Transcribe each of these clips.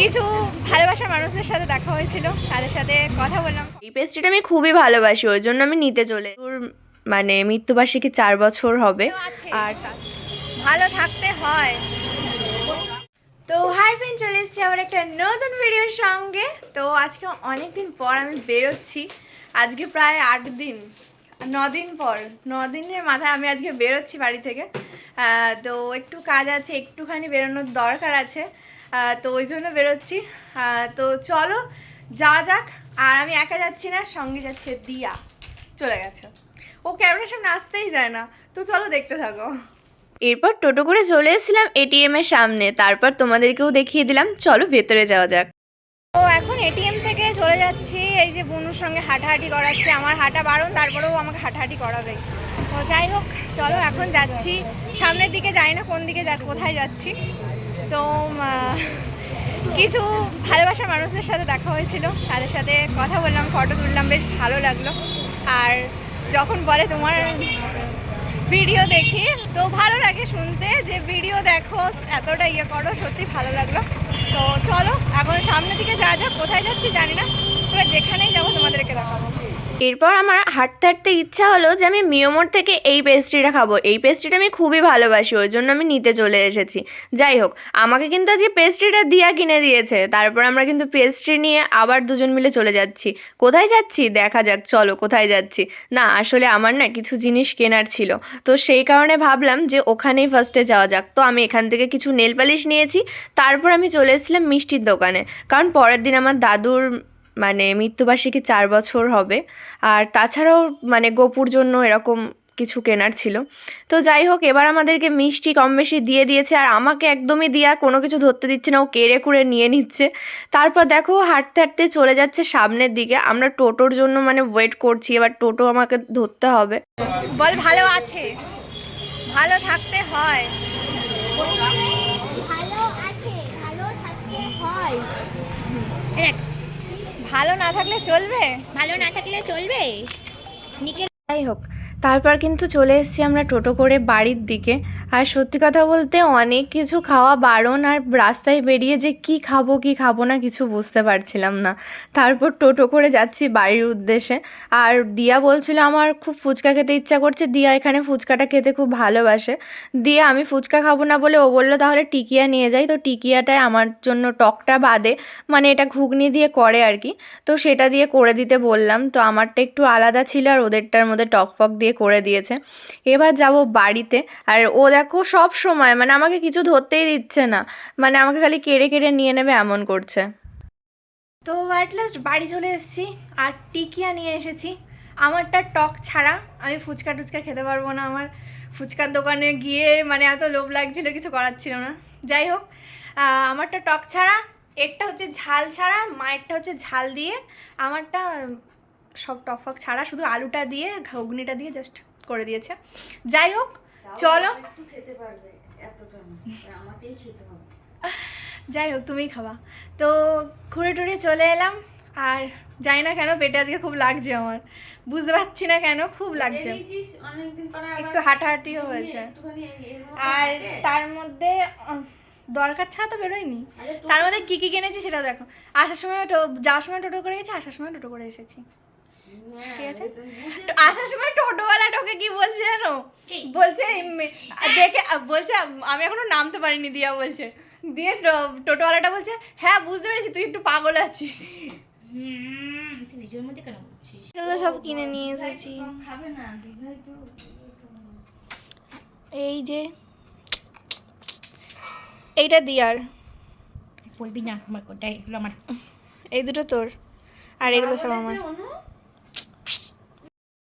কিছু ভালোবাসার মানুষদের সাথে দেখা হয়েছিল তাদের সাথে কথা বললাম। এই পেস্ট্রিটা আমি খুবই ভালোবাসি ওই জন্য আমি নিতে চলে মানে মৃত্যুবার্ষিকী চার বছর হবে। আর ভালো থাকতে হয়। তো হাই ফ্রেন্ড চলে এসেছি আমার একটা নতুন ভিডিওর সঙ্গে। তো আজকে অনেক দিন পর আমি বেরোচ্ছি। আজকে প্রায় আট দিন দিন পর দিনের মাথায় আমি আজকে বেরোচ্ছি বাড়ি থেকে। তো একটু কাজ আছে একটুখানি বেরোনোর দরকার আছে। তো ওই জন্য বেরোচ্ছি। তো চলো যা যাক। আর আমি একা যাচ্ছি না সঙ্গে যাচ্ছে দিয়া। চলে গেছে। ও ক্যামেরার সামনে আসতেই যায় না। তো চলো দেখতে থাকো। এরপর টোটো করে চলে এসেছিলাম এটিএম এর সামনে। তারপর তোমাদেরকেও দেখিয়ে দিলাম। চলো ভেতরে যাওয়া যাক। তো এখন এটিএম থেকে চলে যাচ্ছি। এই যে বনুর সঙ্গে হাঁটাহাঁটি করাচ্ছে। আমার হাঁটা বারণ তারপরেও আমাকে হাঁটাহাঁটি করাবে। তো যাই হোক চলো এখন যাচ্ছি। সামনের দিকে যাই না কোন দিকে যা কোথায় যাচ্ছি। তো কিছু ভালোবাসার মানুষদের সাথে দেখা হয়েছিল। তাদের সাথে কথা বললাম ফটো তুললাম, বেশ ভালো লাগল। আর যখন বলে তোমার ভিডিও দেখি, তো ভালো লাগে শুনতে যে ভিডিও দেখো, এতটা ইয়ে করো, সত্যি ভালো লাগল। তো চলো, এখন সামনের দিকে যা যা, কোথায় যাচ্ছি জানি না। এবার যেখানেই যাব তোমাদেরকে দেখাবো। এরপর আমার হাঁটতে হাঁটতে ইচ্ছা হলো যে আমি মিয়োমোর থেকে এই পেস্ট্রিটা খাব। এই পেস্ট্রিটা আমি খুবই ভালোবাসি, ওই জন্য আমি নিতে চলে এসেছি। যাই হোক, আমাকে কিন্তু আজকে পেস্ট্রিটা দিয়া কিনে দিয়েছে। তারপর আমরা কিন্তু পেস্ট্রি নিয়ে আবার দুজন মিলে চলে যাচ্ছি। কোথায় যাচ্ছি? দেখা যাক, চলো কোথায় যাচ্ছি? না, আসলে আমার না কিছু জিনিস কেনার ছিল। তো সেই কারণে ভাবলাম যে ওখানেই ফার্স্টে যাওয়া যাক। তো আমি এখান থেকে কিছু নেল পালিশ নিয়েছি। তারপর আমি চলে এসেছিলাম মিষ্টির দোকানে। কারণ পরের দিন আমার দাদুর মানে মৃত্যুবার্ষিকী চার বছর হবে। আর তাছাড়াও মানে গোপুর জন্য এরকম কিছু কেনার ছিল। তো যাই হোক এবার আমাদেরকে মিষ্টি কম বেশি দিয়ে দিয়েছে। আর আমাকে একদমই দিয়া কোনো কিছু ধরতে দিচ্ছে না ও কেড়ে কুড়ে নিয়ে নিচ্ছে। তারপর দেখো হাঁটতে হাঁটতে চলে যাচ্ছে সামনের দিকে। আমরা টোটোর জন্য মানে ওয়েট করছি এবার টোটো আমাকে ধরতে হবে। বল ভালো আছে? ভালো থাকতে হয়। ভালো আছে ভালো থাকতে হয়। ভালো না থাকলে চলবে? ভালো না থাকলে চলবে? নিকে যাই হোক তারপর কিন্তু চলে এসেছি আমরা টোটো করে বাড়ির দিকে। আর সত্যি কথা বলতে অনেক কিছু খাওয়া বারণ আর রাস্তায় বেরিয়ে যে কি খাব কি খাব না কিছু বুঝতে পারছিলাম না। তারপর টোটো করে যাচ্ছি বাড়ির উদ্দেশ্যে। আর দিয়া বলছিল আমার খুব ফুচকা খেতে ইচ্ছা করছে, দিয়া এখানে ফুচকাটা খেতে খুব ভালোবাসে। দিয়ে আমি ফুচকা খাব না বলে ও বলল, তাহলে টিকিয়া নিয়ে যাই। তো টিকিয়াটায় আমার জন্য টকটা বাদে মানে এটা ঘুগনি দিয়ে করে আর কি, তো সেটা দিয়ে করে দিতে বললাম। তো আমারটা একটু আলাদা ছিল আর ওদেরটার মধ্যে টক ফক দিয়ে করে দিয়েছে। এবার যাব বাড়িতে। আর ও দেখো সব সময় মানে আমাকে কিছু ধরতেই দিচ্ছে না। মানে আমাকে খালি কেড়ে কেড়ে নিয়ে নেবে, এমন করছে। তো অ্যাট লাস্ট বাড়ি চলে এসেছি, আর টিকিয়া নিয়ে এসেছি। আমারটা টক ছাড়া, আমি ফুচকা টুচকা খেতে পারব না আমার। ফুচকার দোকানে গিয়ে মানে এত লোভ লাগছিল, কিছু করার ছিল না। যাই হোক আমারটা টক ছাড়া, এরটা হচ্ছে ঝাল ছাড়া, মায়েরটা হচ্ছে ঝাল দিয়ে। আমারটা সব টক ফক ছাড়া, শুধু আলুটা দিয়ে ঘুগনিটা দিয়ে জাস্ট করে দিয়েছে। যাই হোক চলো। যাই হোক তুমিই খাবা। তো ঘুরে টুরে চলে এলাম আর জানি না কেন পেটে আজকে খুব লাগছে আমার। বুঝতে পারছি না কেন খুব লাগছে। একটু হাঁটাহাঁটিও হয়েছে। আর তার মধ্যে দরকার ছাড়া তো বেরোয়নি। তার মধ্যে কি কি কিনেছি সেটা দেখো। আসার সময় যাওয়ার সময় টোটো করে গেছি আসার সময় টোটো করে এসেছি। তো আসার সময় টোটোওয়ালা টোকে কি বলছে জানো? বলছে দেখে বলছে আমি এখনও নামতে পারিনি দিয়া বলছে। দিয়ে টোটোওয়ালাটা বলছে হ্যাঁ বুঝতে পেরেছি তুই একটু পাগল আছিস। ভিডিওর মধ্যে কেন বলছিস সব কিনে নিয়ে এসেছি। এই যে এইটা দিয়ার। বলবি না আমার কোনটা এগুলো আমার। এই দুটো তোর আর এগুলো সব আমার।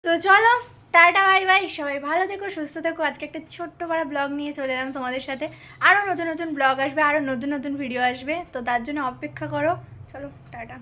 তো চলো, টাটা, বাই বাই। সবাই ভালো থেকো, সুস্থ থেকো। আজকে একটা ছোট্ট পাড়া ব্লগ নিয়ে চলে এলাম তোমাদের সাথে। আরও নতুন নতুন ব্লগ আসবে আরও নতুন নতুন ভিডিও আসবে। তো তার জন্য অপেক্ষা করো। চলো, টাটা।